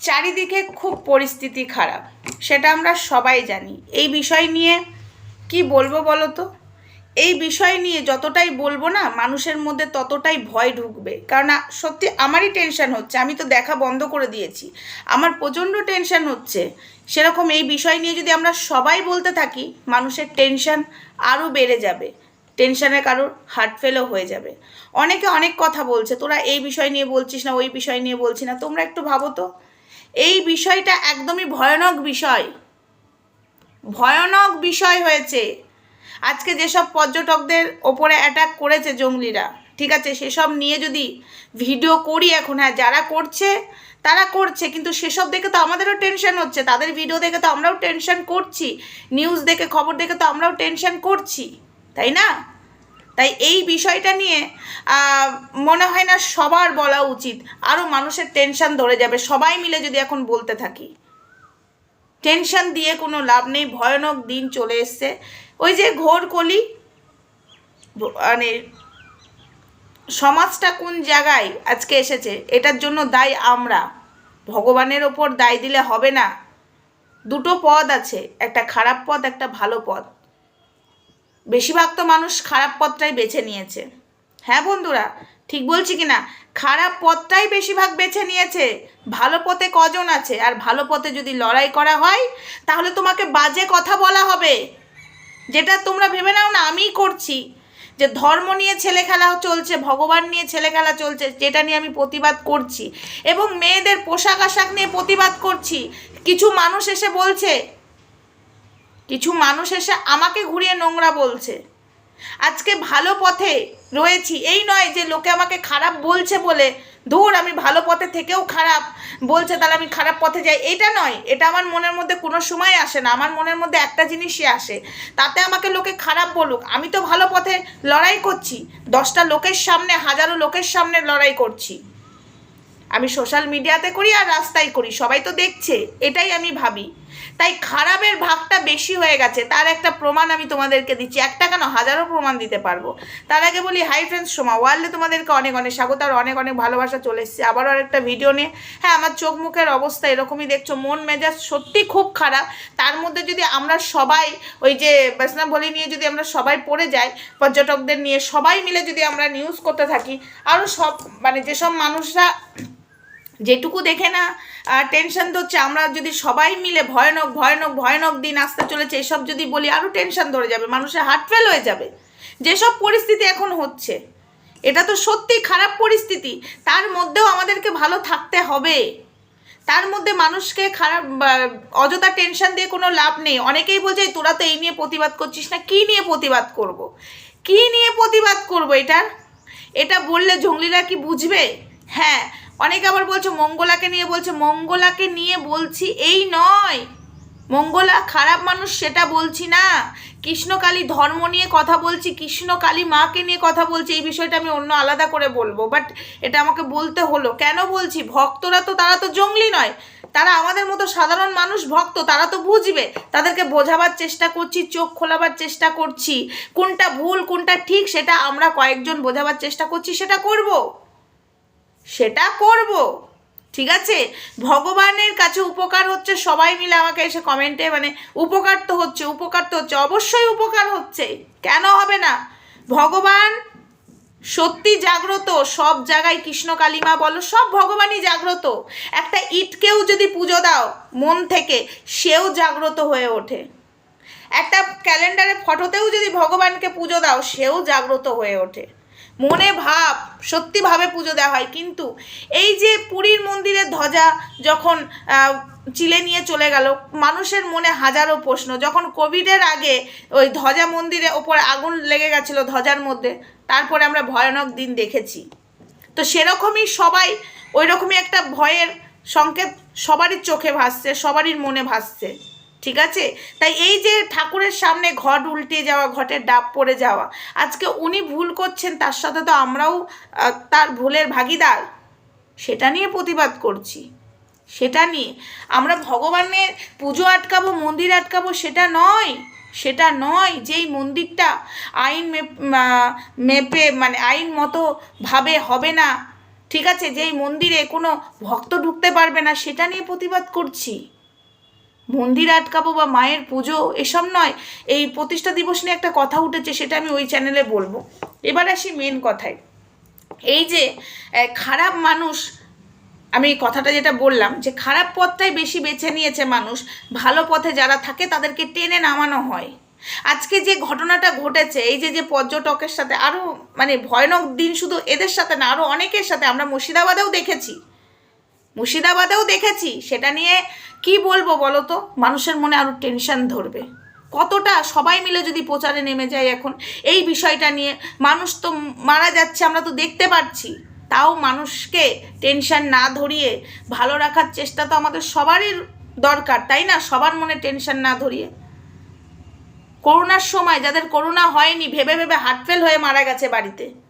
চারিদিকে খুব পরিস্থিতি খারাপ, সেটা আমরা সবাই জানি। এই বিষয় নিয়ে কি বলব বলো তো? এই বিষয় নিয়ে যতটাই বলব না, মানুষের মধ্যে ততটাই ভয় ঢুকবে। কারণ সত্যি আমারই টেনশন হচ্ছে, আমি তো দেখা বন্ধ করে দিয়েছি। আমার প্রচণ্ড টেনশন হচ্ছে। সেরকম এই বিষয় নিয়ে যদি আমরা সবাই বলতে থাকি, মানুষের টেনশন আরও বেড়ে যাবে। টেনশনে কারোর হার্ট ফেলও হয়ে যাবে। অনেকে অনেক কথা বলছে, তোরা এই বিষয় নিয়ে বলছিস না, ওই বিষয় নিয়ে বলছি না। তোমরা একটু ভাবো তো। এই বিষয়টা একদমই ভয়ানক বিষয়। ভয়ানক বিষয় হয়েছে। আজকে যেসব পর্যটকদের ওপরে অ্যাটাক করেছে জঙ্গলিরা, ঠিক আছে? সেসব নিয়ে যদি ভিডিও করি এখন হ্যাঁ যারা করছে, তারা করছে, কিন্তু সেসব দেখে তো আমাদেরও টেনশন হচ্ছে। তাদের ভিডিও দেখে তো আমরাও টেনশন করছি নিউজ দেখে, খবর দেখে তো আমরাও টেনশন করছি, তাই না? তাই এই বিষয়টা নিয়ে মনে হয় না সবার বলা উচিত। আরও মানুষের টেনশন ধরে যাবে। সবাই মিলে যদি এখন বলতে থাকি। টেনশন দিয়ে কোনো লাভ নেই। ভয়ানক দিন চলে এসছে। ওই যে ঘোর কলি মানে সমাজটা কোন জায়গায় আজকে এসেছে, এটার জন্য দায় আমরা। ভগবানের ওপর দায় দিলে হবে না। দুটো পদ আছে। একটা খারাপ পদ একটা ভালো পদ বেশিরভাগ তো মানুষ খারাপ পথটাই বেছে নিয়েছে। হ্যাঁ বন্ধুরা, ঠিক বলছি কি না খারাপ পথটাই বেশিরভাগ বেছে নিয়েছে। ভালো পথে কজন আছে? আর ভালো পথে যদি লড়াই করা হয়, তাহলে তোমাকে বাজে কথা বলা হবে। যেটা তোমরা ভেবে নাও না, আমিই করছি। যে ধর্ম নিয়ে ছেলে খেলা চলছে, ভগবান নিয়ে ছেলে খেলা চলছে, যেটা নিয়ে আমি প্রতিবাদ করছি। এবং মেয়েদের পোশাক আশাক নিয়ে প্রতিবাদ করছি। কিছু মানুষ এসে বলছে কিছু মানুষ এসে আমাকে ঘুরিয়ে নোংরা বলছে। আজকে ভালো পথে রয়েছি। এই নয় যে লোকে আমাকে খারাপ বলছে বলে, ধুর, আমি ভালো পথে থেকেও খারাপ বলছে, তাহলে আমি খারাপ পথে যাই। এটা নয়। এটা আমার মনের মধ্যে কোনো সময় আসে না। আমার মনের মধ্যে একটা জিনিসই আসে। তাতে আমাকে লোকে খারাপ বলুক। আমি তো ভালো পথে লড়াই করছি। দশটা লোকের সামনে, হাজারো লোকের সামনে লড়াই করছি। আমি সোশ্যাল মিডিয়াতে করি আর রাস্তায় করি। সবাই তো দেখছে। এটাই আমি ভাবি। তাই খারাপের ভাগটা বেশি হয়ে গেছে। তার একটা প্রমাণ আমি তোমাদেরকে দিচ্ছি। একটা কেন? হাজারো প্রমাণ দিতে পারব। তার আগে বলি হাই ফ্রেন্ডস সোমা। ওয়ার্ল্ডে তোমাদেরকে অনেক অনেক স্বাগত আর অনেক অনেক ভালোবাসা চলে এসছে। আবারও আরেকটা ভিডিও নিয়ে। হ্যাঁ আমার চোখ মুখের অবস্থা এরকমই দেখছ। মন মেজাজ সত্যি খুব খারাপ। তার মধ্যে যদি আমরা সবাই ওই যে বাসনা বলি নিয়ে যদি আমরা সবাই পড়ে যাই, পর্যটকদের নিয়ে সবাই মিলে যদি আমরা নিউজ করতে থাকি আরও সব মানে যেসব মানুষরা যেটুকু দেখে না টেনশন হচ্ছে আমরা যদি সবাই মিলে ভয়ানক ভয়ানক ভয়ানক দিন আসতে চলেছে, এসব যদি বলি আরও টেনশন ধরে যাবে, মানুষের হার্ট ফেল হয়ে যাবে। যেসব পরিস্থিতি এখন হচ্ছে, এটা তো সত্যি খারাপ পরিস্থিতি, তার মধ্যেও আমাদেরকে ভালো থাকতে হবে। তার মধ্যে মানুষকে খারাপ অযথা টেনশন দিয়ে কোনো লাভ নেই। অনেকেই বলছে তোরা তো এই নিয়ে প্রতিবাদ করছিস না, কী নিয়ে প্রতিবাদ করব। কী নিয়ে প্রতিবাদ করব এটার? এটা বললে জঙ্গলিরা কি বুঝবে? হ্যাঁ অনেকে আবার বলছে, মঙ্গলাকে নিয়ে বলছে, মঙ্গলাকে নিয়ে বলছি, এই নয়। মঙ্গলা খারাপ মানুষ, সেটা বলছি না। কৃষ্ণকালী ধর্ম নিয়ে কথা বলছি কৃষ্ণকালী মাকে নিয়ে কথা বলছি, এই বিষয়টা আমি অন্য আলাদা করে বলব। বাট এটা আমাকে বলতে হলো। কেন বলছি? ভক্তরা তো, তারা তো জঙ্গলি নয়। তারা আমাদের মতো সাধারণ মানুষ, ভক্ত, তারা তো বুঝবে। তাদেরকে বোঝাবার চেষ্টা করছি, চোখ খোলাবার চেষ্টা করছি। কোনটা ভুল, কোনটা ঠিক, সেটা আমরা কয়েকজন বোঝাবার চেষ্টা করছি, সেটা করব। সেটা করব। ঠিক আছে? ভগবানের কাছে উপকার হচ্ছে, সবাই মিলে আমাকে এসে কমেন্টে মানে উপকার তো হচ্ছে, উপকার তো হচ্ছে, অবশ্যই উপকার হচ্ছে। কেন হবে না? ভগবান সত্যি জাগ্রত, সব জায়গায় কৃষ্ণ কালিমা বলো, সব ভগবানই জাগ্রত। একটা ইটকেও যদি পুজো দাও মন থেকে, সেও জাগ্রত হয়ে ওঠে। একটা ক্যালেন্ডারে ফটোতেও যদি ভগবানকে পুজো দাও, সেও জাগ্রত হয়ে ওঠে। মনে ভাব সত্যিভাবে পুজো দেওয়া হয়। কিন্তু এই যে পুরীর মন্দিরের ধ্বজা যখন চিলে নিয়ে চলে গেল, মানুষের মনে হাজারো প্রশ্ন। যখন কোভিডের আগে ওই ধ্বজা মন্দিরে ওপর আগুন লেগে গেছিল ধ্বজার মধ্যে, তারপরে আমরা ভয়ানক দিন দেখেছি। তো সেরকমই সবাই ওই রকমই একটা ভয়ের সংকেত সবারই চোখে ভাসছে, সবারই মনে ভাসছে। ঠিক আছে? তাই এই যে ঠাকুরের সামনে ঘট উল্টে যাওয়া, ঘটের ডাব পড়ে যাওয়া, আজকে উনি ভুল করছেন, তার সাথে তো আমরাও তার ভুলের ভাগিদার। সেটা নিয়ে প্রতিবাদ করছি। সেটা নিয়ে। আমরা ভগবানের পুজো আটকাবো, মন্দির আটকাবো, সেটা নয়। সেটা নয় যেই মন্দিরটা আইন মেপ- মেপে মানে আইন মতো ভাবে হবে না। ঠিক আছে? যেই মন্দিরে কোনো ভক্ত ঢুকতে পারবে না, সেটা নিয়ে প্রতিবাদ করছি। মন্দির আটকাবো বা মায়ের পুজো এসব নয়, এই প্রতিষ্ঠা দিবস নিয়ে একটা কথা উঠেছে সেটা আমি ওই চ্যানেলে বলব। এবার আসি মেন কথায়। এই যে খারাপ মানুষ, আমি কথাটা যেটা বললাম যে খারাপ পথটাই বেশি বেছে নিয়েছে মানুষ, ভালো পথে যারা থাকে তাদেরকে টেনে নামানো হয়। আজকে যে ঘটনাটা ঘটেছে, এই যে যে পর্যটকের সাথে আরও মানে ভয়ানক দিন শুধু এদের সাথে না আরও অনেকের সাথে আমরা মুর্শিদাবাদেও দেখেছি। মুর্শিদাবাদেও দেখেছি, সেটা নিয়ে কি বলব বলো তো? মানুষের মনে আরও টেনশন ধরবে। কতটা? সবাই মিলে যদি প্রচারে নেমে যায় এখন, এই বিষয়টা নিয়ে, মানুষ তো মারা যাচ্ছে, আমরা তো দেখতে পাচ্ছি। তাও মানুষকে টেনশন না ধরিয়ে ভালো রাখার চেষ্টা তো আমাদের সবারই দরকার, তাই না? সবার মনে টেনশন না ধরিয়ে। করোনার সময়, যাদের করোনা হয়নি, ভেবে ভেবে হার্টফেল হয়ে মারা গেছে বাড়িতে।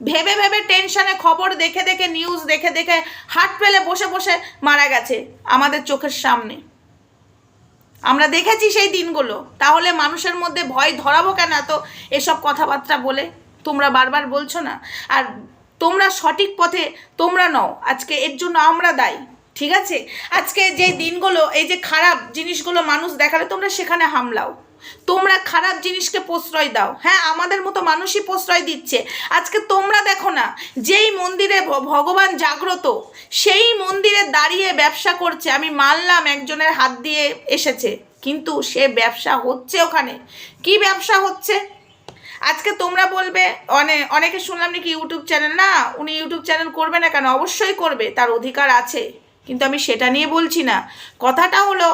ভেবে ভেবে টেনশনে খবর দেখে দেখে নিউজ দেখে দেখে হাট পেলে বসে বসে মারা গেছে আমাদের চোখের সামনে। আমরা দেখেছি সেই দিনগুলো। তাহলে মানুষের মধ্যে ভয় ধরাবো কেন এত এসব কথাবার্তা বলে? তোমরা বারবার বলছো না। আর তোমরা সঠিক পথে তোমরা নও। আজকে এর জন্য আমরা দায়ী, ঠিক আছে? আজকে যে দিনগুলো, এই যে খারাপ জিনিসগুলো মানুষ দেখালে তোমরা সেখানে হামলাও। তোমরা খারাপ জিনিসকে প্রশ্রয় দাও। হ্যাঁ আমাদের মতো মানুষই প্রশ্রয় দিচ্ছে। আজকে তোমরা দেখো না, যেই মন্দিরে ভগবান জাগ্রত, সেই মন্দিরে দাঁড়িয়ে ব্যবসা করছে। আমি মানলাম একজনের হাত দিয়ে এসেছে, কিন্তু সে ব্যবসা হচ্ছে ওখানে। কি ব্যবসা হচ্ছে? আজকে তোমরা বলবে অনেক অনেকে শুনলাম নাকি ইউটিউব চ্যানেল, না, উনি ইউটিউব চ্যানেল করবে না কেন? অবশ্যই করবে, তার অধিকার আছে। কিন্তু আমি সেটা নিয়ে বলছি না। কথাটা হলো,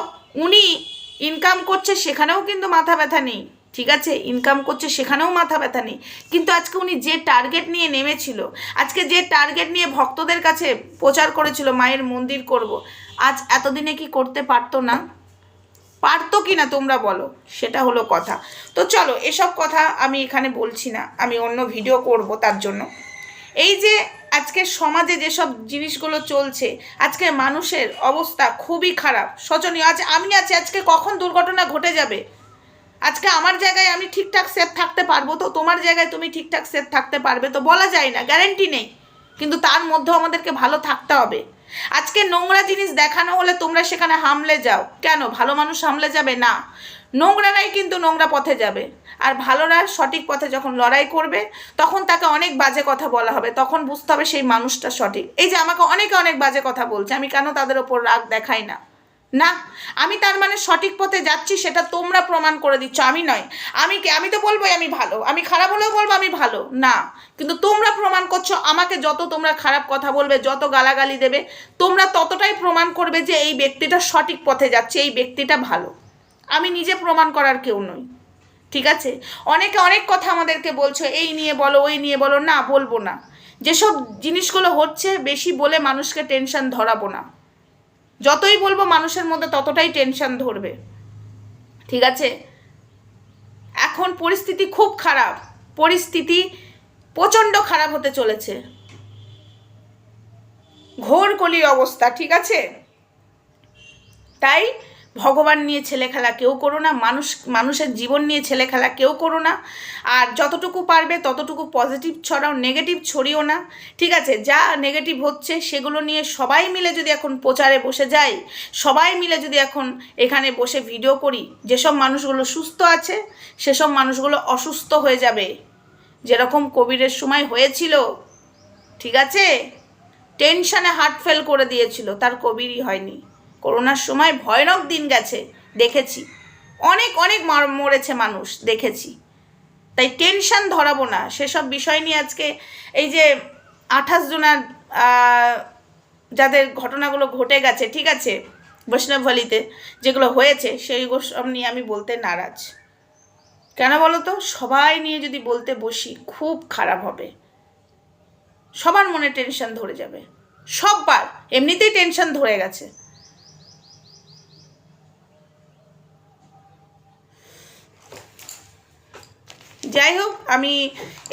উনি ইনকাম করছে সেখানেও কিন্তু মাথা ব্যথা নেই, ঠিক আছে? ইনকাম করছে সেখানেও মাথা ব্যথা নেই। কিন্তু আজকে উনি যে টার্গেট নিয়ে নেমেছিল, আজকে যে টার্গেট নিয়ে ভক্তদের কাছে প্রচার করেছিল, মায়ের মন্দির করব, আজ এতদিনে কি করতে পারতো না? পারতো কি না তোমরা বলো? সেটা হলো কথা। তো চলো, এসব কথা আমি এখানে বলছি না, আমি অন্য ভিডিও করব তার জন্য। এই যে আজকে সমাজে যেসব জিনিসগুলো চলছে আজকে মানুষের অবস্থা খুবই খারাপ। শোচনীয়। আজ আমি আছি, আজকে কখন দুর্ঘটনা ঘটে যাবে? আজকে আমার জায়গায় আমি ঠিকঠাক সেফ থাকতে পারব তো? তোমার জায়গায় তুমি ঠিকঠাক সেফ থাকতে পারবে তো? বলা যায় না গ্যারেন্টি নেই। কিন্তু তার মধ্যেও আমাদেরকে ভালো থাকতে হবে। আজকে নোংরা জিনিস দেখানো হলে তোমরা সেখানে হামলে যাও। কেন? ভালো মানুষ হামলে যাবে? না। নোংরারাই কিন্তু নোংরা পথে যাবে। আর ভালোরা সঠিক পথে যখন লড়াই করবে, তখন তাকে অনেক বাজে কথা বলা হবে, তখন বুঝতে হবে সেই মানুষটা সঠিক। এই যে আমাকে অনেকে অনেক বাজে কথা বলছে, আমি কেন তাদের ওপর রাগ দেখাই না? না, আমি তার মানে সঠিক পথে যাচ্ছি, সেটা তোমরা প্রমাণ করে দিচ্ছ, আমি নয়। আমি কি? আমি তো বলবোই আমি ভালো। আমি খারাপ হলেও বলব আমি ভালো। না, কিন্তু তোমরা প্রমাণ করছ, আমাকে যত তোমরা খারাপ কথা বলবে, যত গালাগালি দেবে, তোমরা ততটাই প্রমাণ করবে যে এই ব্যক্তিটা সঠিক পথে যাচ্ছে, এই ব্যক্তিটা ভালো। আমি নিজে প্রমাণ করার কেউ নই। ঠিক আছে? অনেকে অনেক কথা আমাদেরকে বলছো, এই নিয়ে বলো, ওই নিয়ে বলো, না, বলব না। যেসব জিনিসগুলো হচ্ছে, বেশি বলে মানুষকে টেনশন ধরাবো না। যতই বলব মানুষের মধ্যে ততটাই টেনশন ধরবে। ঠিক আছে? এখন পরিস্থিতি খুব খারাপ। পরিস্থিতি প্রচণ্ড খারাপ হতে চলেছে। ঘোর কলির অবস্থা, ঠিক আছে? তাই ভগবান নিয়ে ছেলে খেলা কেউ করো না, মানুষ, মানুষের জীবন নিয়ে ছেলে খেলা কেউ করো না। আর যতটুকু পারবে, ততটুকু পজিটিভ ছড়াও নেগেটিভ ছড়িও না। ঠিক আছে, যা নেগেটিভ হচ্ছে, সেগুলো নিয়ে সবাই মিলে যদি এখন প্রচারে বসে যাই, সবাই মিলে যদি এখন এখানে বসে ভিডিও করি, যেসব মানুষগুলো সুস্থ আছে, সেসব মানুষগুলো অসুস্থ হয়ে যাবে। যেরকম কোভিডের সময় হয়েছিল, ঠিক আছে? টেনশানে হার্ট ফেল করে দিয়েছিল, তার কোভিডই হয়নি। করোনার সময় ভয়ানক দিন গেছে, দেখেছি। অনেক অনেক মার- মরেছে মানুষ, দেখেছি। তাই টেনশন ধরাবো না। সেসব বিষয় নিয়ে আজকে এই যে আঠাশ জনার যাদের ঘটনাগুলো ঘটে গেছে, ঠিক আছে বৈষ্ণবভালিতে যেগুলো হয়েছে, সেইগুলো সব নিয়ে আমি বলতে নারাজ। কেন বলো তো? সবাই নিয়ে যদি বলতে বসি, খুব খারাপ হবে। সবার মনে টেনশন ধরে যাবে। সববার। এমনিতেই টেনশন ধরে গেছে। যাই হোক, আমি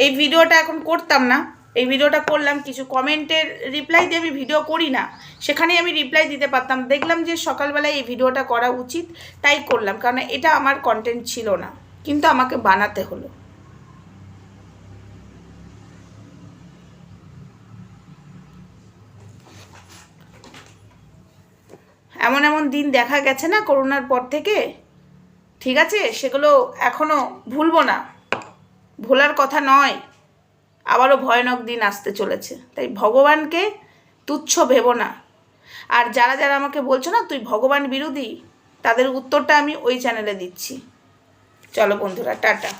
এই ভিডিওটা এখন করতাম না। এই ভিডিওটা করলাম কিছু কমেন্টের রিপ্লাই দিয়ে আমি ভিডিও করি না। সেখানে আমি রিপ্লাই দিতে পারতাম। দেখলাম যে সকালবেলায় এই ভিডিওটা করা উচিত, তাই করলাম। কারণ এটা আমার কন্টেন্ট ছিল না। কিন্তু আমাকে বানাতে হলো। এমন এমন দিন দেখা গেছে না, করোনার পর থেকে? ঠিক আছে? সেগুলো এখনও ভুলবো না। ভোলার কথা নয়, আবারও ভয়ানক দিন আসতে চলেছে। তাই ভগবানকে তুচ্ছ ভেব না। আর যারা যারা আমাকে বলছো না, তুই ভগবান বিরোধী, তাদের উত্তরটা আমি ওই চ্যানেলে দিচ্ছি। চলো বন্ধুরা, টাটা।